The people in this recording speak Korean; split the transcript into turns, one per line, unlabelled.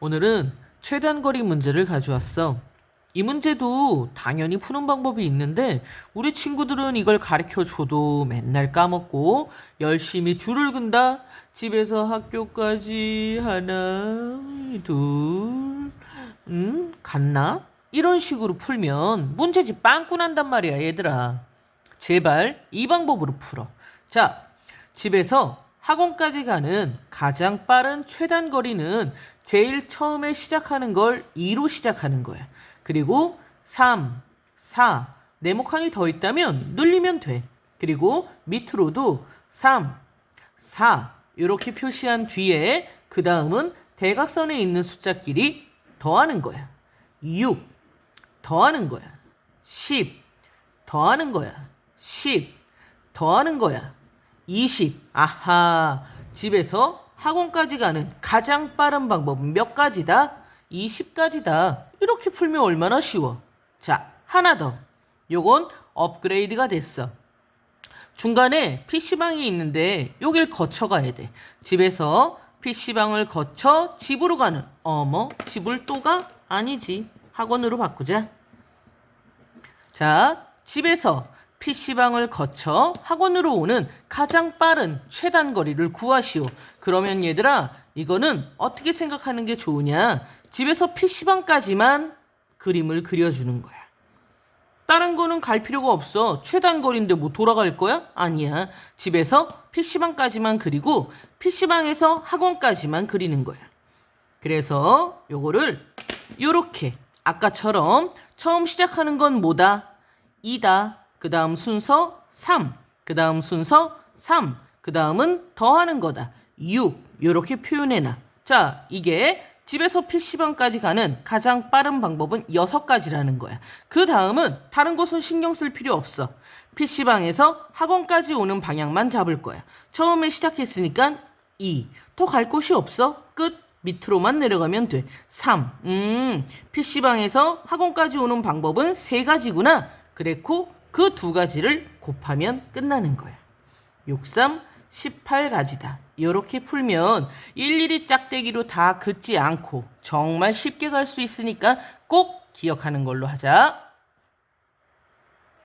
오늘은 최단거리 문제를 가져왔어. 이 문제도 당연히 푸는 방법이 있는데 우리 친구들은 이걸 가르쳐 줘도 맨날 까먹고 열심히 줄을 근다. 집에서 학교까지 하나, 둘, 음, 갔나? 이런 식으로 풀면 문제집 빵꾸 난단 말이야, 얘들아. 제발 이 방법으로 풀어. 자, 집에서 학원까지 가는 가장 빠른 최단 거리는 제일 처음에 시작하는 걸 2로 시작하는 거야. 그리고 3, 4, 네모 칸이 더 있다면 늘리면 돼. 그리고 밑으로도 3, 4 이렇게 표시한 뒤에 그 다음은 대각선에 있는 숫자끼리 더하는 거야. 6 더하는 거야. 10 더하는 거야. 10 더하는 거야. 20 아하 집에서 학원까지 가는 가장 빠른 방법은 몇 가지다? 20가지다. 이렇게 풀면 얼마나 쉬워. 자, 하나 더. 요건 업그레이드가 됐어. 중간에 PC방이 있는데 여길 거쳐 가야 돼. 집에서 PC방을 거쳐 집으로 가는 어머 집을 또 가? 아니지. 학원으로 바꾸자. 자, 집에서 PC방을 거쳐 학원으로 오는 가장 빠른 최단 거리를 구하시오. 그러면 얘들아, 이거는 어떻게 생각하는 게 좋으냐? 집에서 PC방까지만 그림을 그려주는 거야. 다른 거는 갈 필요가 없어. 최단 거리인데 뭐 돌아갈 거야? 아니야. 집에서 PC방까지만 그리고 PC방에서 학원까지만 그리는 거야. 그래서 요거를 요렇게 아까처럼 처음 시작하는 건 뭐다? 2다. 그 다음 순서 3. 그 다음 순서 3. 그 다음은 더하는 거다. 6. 요렇게 표현해놔. 자, 이게 집에서 PC방까지 가는 가장 빠른 방법은 6가지라는 거야. 그 다음은 다른 곳은 신경 쓸 필요 없어. PC방에서 학원까지 오는 방향만 잡을 거야. 처음에 시작했으니까 2. 더 갈 곳이 없어. 끝. 밑으로만 내려가면 돼. 3. 음, PC방에서 학원까지 오는 방법은 세 가지구나. 그랬고, 그 두 가지를 곱하면 끝나는 거야. 63, 18가지다. 이렇게 풀면 일일이 짝대기로 다 긋지 않고 정말 쉽게 갈 수 있으니까 꼭 기억하는 걸로 하자.